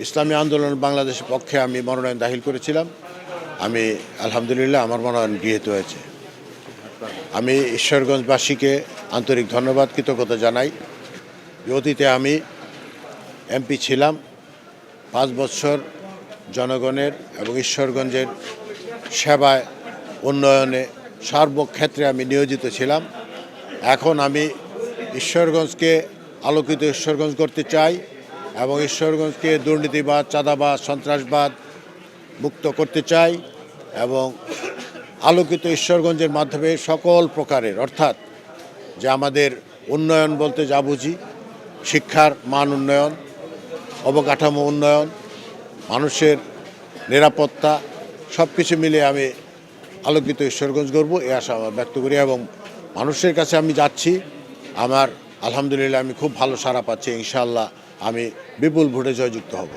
ইসলামী আন্দোলন বাংলাদেশের পক্ষে আমি মনোনয়ন দাখিল করেছিলাম। আমি, আলহামদুলিল্লাহ, আমার মনোনয়ন গৃহীত হয়েছে। আমি ঈশ্বরগঞ্জবাসীকে আন্তরিক ধন্যবাদ, কৃতজ্ঞতা জানাই। অতীতে আমি এমপি ছিলাম। পাঁচ বছর জনগণের এবং ঈশ্বরগঞ্জের সেবায় উন্নয়নে সর্বক্ষেত্রে আমি নিয়োজিত ছিলাম। এখন আমি ঈশ্বরগঞ্জকে আলোকিত ঈশ্বরগঞ্জ করতে চাই। এবং ঈশ্বরগঞ্জকে দুর্নীতিবাদ, চাঁদাবাদ, সন্ত্রাসবাদ মুক্ত করতে চাই এবং আলোকিত ঈশ্বরগঞ্জের মাধ্যমে সকল প্রকারের, অর্থাৎ যে আমাদের উন্নয়ন বলতে যা বুঝি, শিক্ষার মান উন্নয়ন, অবকাঠামো উন্নয়ন, মানুষের নিরাপত্তা সব কিছু মিলে আমি আলোকিত ঈশ্বরগঞ্জ করব এ আশা ব্যক্ত করি এবং মানুষের কাছে আমি যাচ্ছি। আমার আলহামদুলিল্লাহ আমি খুব ভালো সাড়া পাচ্ছি, ইনশাআল্লাহ আমি বিপুল ভোটে জয়যুক্ত হব।